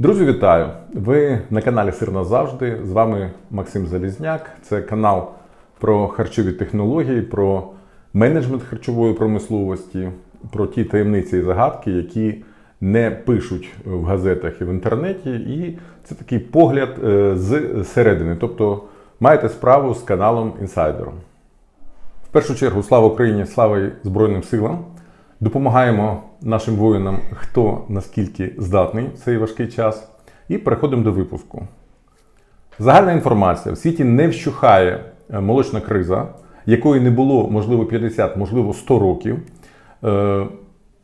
Друзі, вітаю! Ви на каналі Сир назавжди. З вами Максим Залізняк. Це канал про харчові технології, про менеджмент харчової промисловості, про ті таємниці і загадки, які не пишуть в газетах і в інтернеті. І це такий погляд е, з середини. Тобто маєте справу з каналом інсайдером. В першу чергу, слава Україні, слава Збройним силам. Допомагаємо нашим воїнам, хто наскільки здатний в цей важкий час. І переходимо до випуску. Загальна інформація: в світі не вщухає е, молочна криза, якої не було, можливо, 50, можливо, 100 років. Е,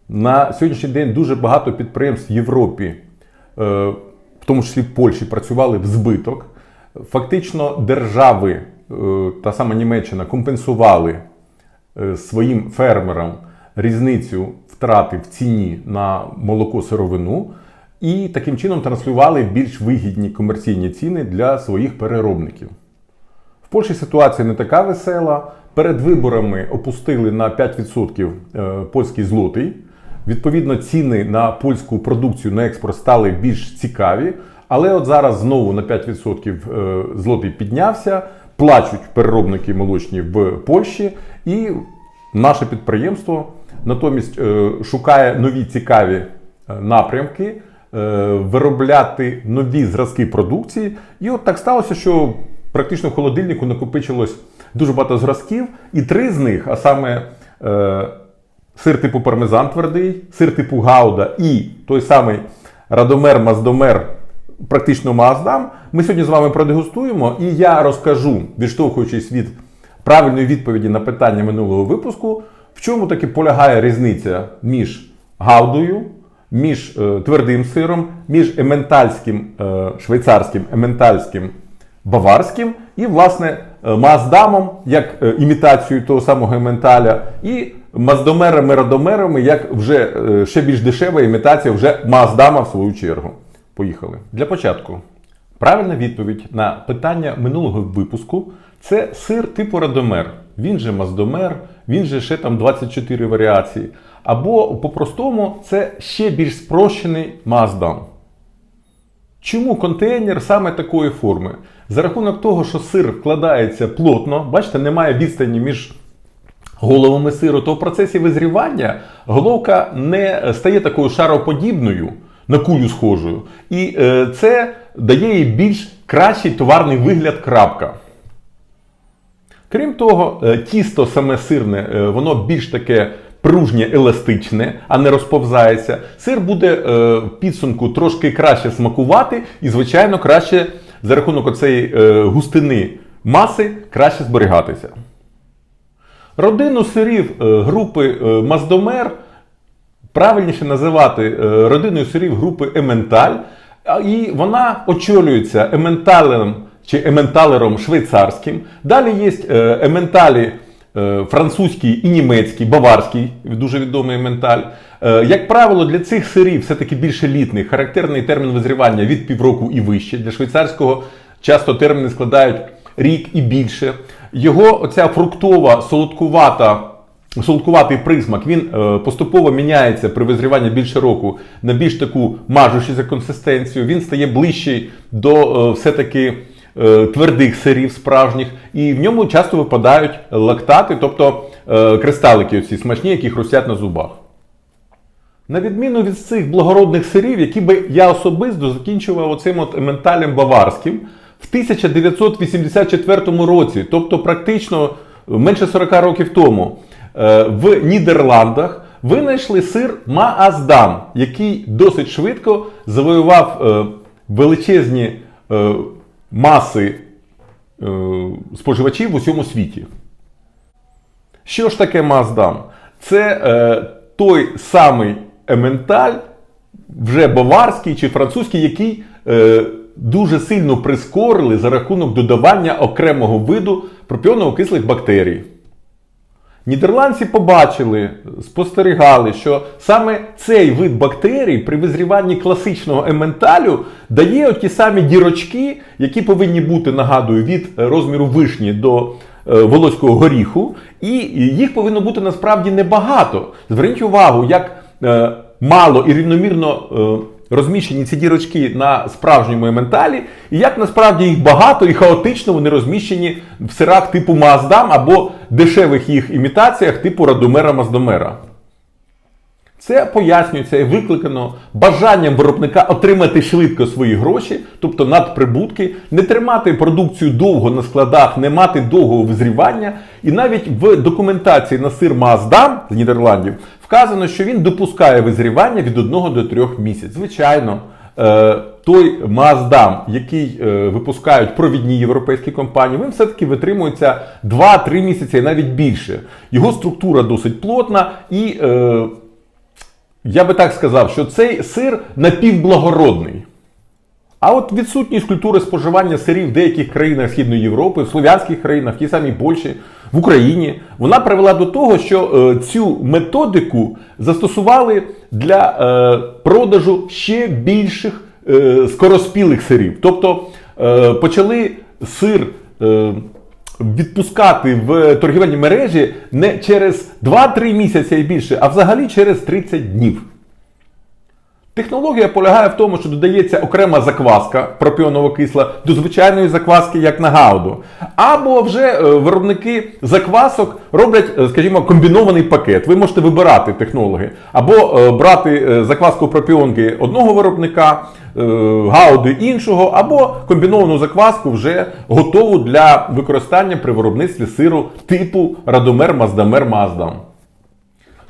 На сьогоднішній день дуже багато підприємств в Європі, е, в тому числі в Польщі, працювали в збиток. Фактично, держави, та сама Німеччина, компенсували своїм фермерам різницю втрати в ціні на молоко сировину і таким чином транслювали більш вигідні комерційні ціни для своїх переробників. В Польщі ситуація не така весела. Перед виборами опустили на 5% е, польський злотий. Відповідно, ціни на польську продукцію на експорт стали більш цікаві. Але от зараз знову на 5% е, злотий піднявся, плачуть переробники молочні в Польщі, і наше підприємство натомість е, шукає нові цікаві е, напрямки, е, виробляти нові зразки продукції. І от так сталося, що практично в холодильнику накопичилось дуже багато зразків, і три з них, а саме сир типу пармезан твердий, сир типу гауда і той самий радомер, маздомер, практично маздам, ми сьогодні з вами продегустуємо, і я розкажу, відштовхуючись від правильної відповіді на питання минулого випуску, в чому таки полягає різниця між гаудою, між е, твердим сиром, між ементальським е, швейцарським, ементальським баварським і, власне, е, маздамом, як е, імітацією того самого ементаля, і маздомерами радомерами як вже е, ще більш дешева імітація вже маздама в свою чергу. Поїхали. Для початку. Правильна відповідь на питання минулого випуску це сир типу радомер. Він же маздомер, він же ще там 24 варіації. Або по-простому це ще більш спрощений маздам. Чому контейнер саме такої форми? За рахунок того, що сир вкладається плотно, бачите, немає відстані між головами сиру, то в процесі визрівання головка не стає такою шароподібною, на кулю схожою. І е, це дає їй більш кращий товарний вигляд крапка. Крім того, е, тісто саме сирне, е, воно більш таке пружнє, еластичне, а не розповзається. Сир буде е, в підсумку трошки краще смакувати і, звичайно, краще за рахунок оцеї густини маси краще зберігатися. Родину сирів групи Маздомер правильніше називати родиною сирів групи Ементаль, і вона очолюється ементалером чи ементалером швейцарським. Далі є е, ементалі е, французький і німецький, баварський, дуже відомий ементаль. Е, Як правило, для цих сирів все-таки більш елітний, характерний термін визрівання від півроку і вище. Для швейцарського часто терміни складають рік і більше. Його оця фруктова, солодкувата солодкуватий присмак, він поступово міняється при визріванні більше року на більш таку мажущу за консистенцію. Він стає ближчий до все-таки твердих сирів справжніх, і в ньому часто випадають лактати, тобто е, кристалики, оці смачні, які хрустять на зубах. На відміну від цих благородних сирів, які би я особисто закінчував оцим от ементалем баварським, в 1984 році, тобто практично менше 40 років тому, е, в Нідерландах винайшли сир Мааздам, який досить швидко завоював е, величезні е, маси е, споживачів в усьому світі. Що ж таке Маздам? Це е, той самий ементаль, вже баварський чи французький, який е, дуже сильно прискорили за рахунок додавання окремого виду пропіонокислих бактерій. Нідерландці побачили, спостерігали, що саме цей вид бактерій при визріванні класичного ементалю дає ті самі дірочки, які повинні бути, нагадую, від розміру вишні до е, волоського горіху, і їх повинно бути насправді небагато. Зверніть увагу, як е, мало і рівномірно е, розміщені ці дірочки на справжньому ементалі, і як насправді їх багато і хаотично вони розміщені в сирах типу Маздам або дешевих їх імітаціях типу Радомера Маздомера. Це пояснюється і викликано бажанням виробника отримати швидко свої гроші, тобто надприбутки, не тримати продукцію довго на складах, не мати довгого визрівання. І навіть в документації на сир Маасдам з Нідерландів вказано, що він допускає визрівання від 1 до 3 місяців. Звичайно, е, той Маасдам, який е, випускають провідні європейські компанії, він все-таки витримується 2-3 місяці і навіть більше. Його структура досить плотна і. е, я би так сказав, що цей сир напівблагородний. А от відсутність культури споживання сирів в деяких країнах Східної Європи, в слов'янських країнах, в тій самій Польщі, в Україні, вона привела до того, що е, цю методику застосували для е, продажу ще більших е, скороспілих сирів. Тобто почали сир. Е, відпускати в торгівельні мережі не через 2-3 місяці і більше, а взагалі через 30 днів. Технологія полягає в тому, що додається окрема закваска пропіонова кисла до звичайної закваски, як на гауду. Або вже е, виробники заквасок роблять, е, скажімо, комбінований пакет. Ви можете вибирати технологи. Або е, брати закваску пропіонки одного виробника, гауди іншого, або комбіновану закваску вже готову для використання при виробництві сиру типу Радомер Маздамер Маздам.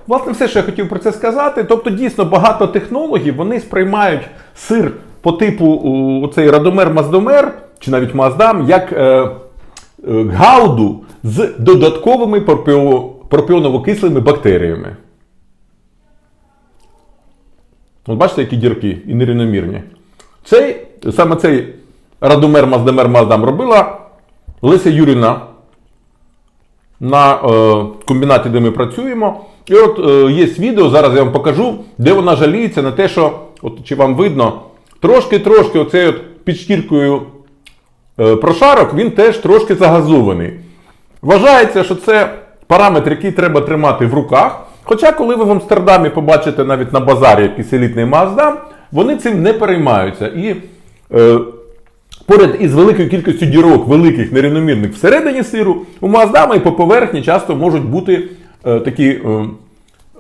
Власне, все, що я хотів про це сказати. Тобто, дійсно багато технологів вони сприймають сир по типу цей Радомер Маздомер, чи навіть Маздам, як е, е, гауду з додатковими пропіо, пропіоново-кислими бактеріями. От бачите, які дірки і нерівномірні. Цей, саме цей Радомер Маздомер Маздам робила Леся Юріна на е, комбінаті, де ми працюємо. І от е, є відео, зараз я вам покажу, де вона жаліється на те, що, от чи вам видно, трошки-трошки оцей під шкіркою е, прошарок, він теж трошки загазований. Вважається, що це параметр, який треба тримати в руках. Хоча, коли ви в Амстердамі побачите навіть на базарі якийсь елітний Маздам, вони цим не переймаються. І е, Поряд із великою кількістю дірок, великих нерівномірних всередині сиру, у Маздама і по поверхні часто можуть бути такі е,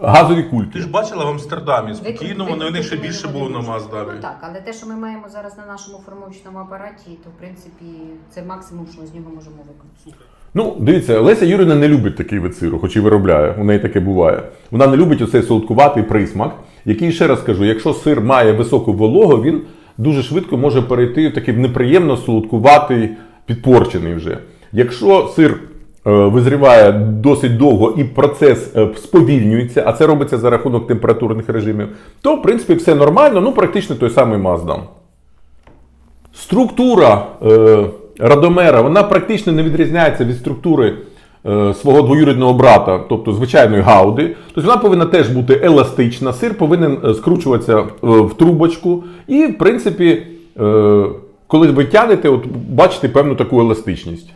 газові кульки. Ти ж бачила в Амстердамі спокійно, вони у них ще більше було на Маздамі. Ну так, але те, що ми маємо зараз на нашому формовочному апараті, то в принципі це максимум, що ми з нього можемо виконати. Ну, дивіться, Леся Юріна не любить такий вид сиру, хоч і виробляє, у неї таке буває. Вона не любить оцей солодкуватий присмак, який, ще раз кажу, якщо сир має високу вологу, він дуже швидко може перейти в такий неприємно солодкуватий, підпорчений вже. Якщо сир е, визріває досить довго і процес е, сповільнюється, а це робиться за рахунок температурних режимів, то в принципі все нормально, ну практично той самий Маздам. Структура е, Радомера вона практично не відрізняється від структури е, свого двоюрідного брата, тобто звичайної гауди. Тобто вона повинна теж бути еластична, сир повинен е, скручуватися е, в трубочку. І, в принципі, е, коли ви тягнете, от бачите певну таку еластичність.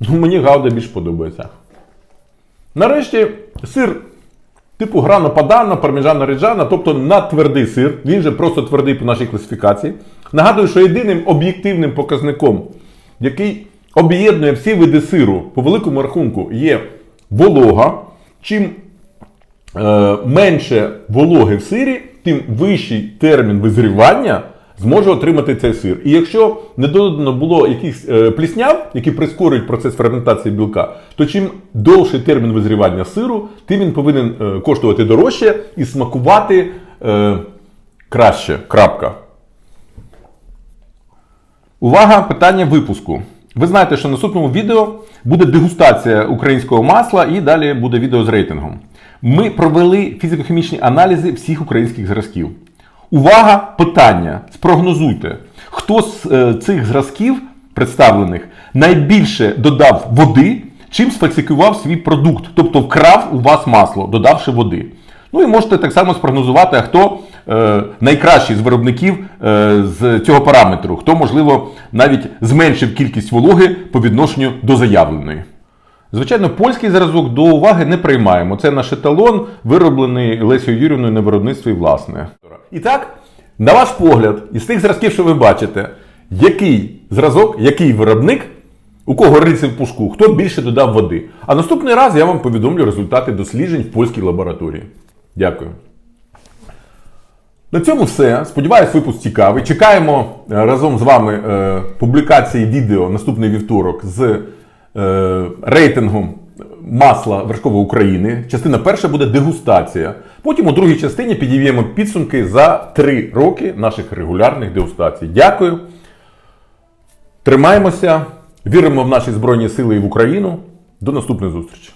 Ну, мені гауда більш подобається. Нарешті сир типу грано падано, парміжано реджана, тобто надтвердий сир. Він же просто твердий по нашій класифікації. Нагадую, що єдиним об'єктивним показником, який об'єднує всі види сиру по великому рахунку, є волога. Чим е, менше вологи в сирі, тим вищий термін визрівання зможе отримати цей сир. І якщо не додано було якихось е, плісняв, які прискорюють процес ферментації білка, то чим довший термін визрівання сиру, тим він повинен е, коштувати дорожче і смакувати е, краще. Крапка. Увага! Питання випуску. Ви знаєте, що в наступному відео буде дегустація українського масла і далі буде відео з рейтингом. Ми провели фізико-хімічні аналізи всіх українських зразків. Увага! Питання. Спрогнозуйте, хто з е, цих зразків представлених найбільше додав води, чим сфальсифікував свій продукт, тобто вкрав у вас масло, додавши води. Ну і можете так само спрогнозувати, а хто е, найкращий з виробників е, з цього параметру, хто, можливо, навіть зменшив кількість вологи по відношенню до заявленої. Звичайно, польський зразок до уваги не приймаємо. Це наш еталон, вироблений Лесією Юрівною на виробництві власне. І так, на ваш погляд, із тих зразків, що ви бачите, який зразок, який виробник, у кого риці в пушку, хто більше додав води. А наступний раз я вам повідомлю результати досліджень в польській лабораторії. Дякую. На цьому все. Сподіваюсь, випуск цікавий. Чекаємо е, разом з вами е, публікації відео наступний вівторок з рейтингом масла вершкової України. Частина перша буде дегустація. Потім у другій частині підіб'ємо підсумки за три роки наших регулярних дегустацій. Дякую. Тримаємося, віримо в наші Збройні Сили і в Україну. До наступної зустрічі!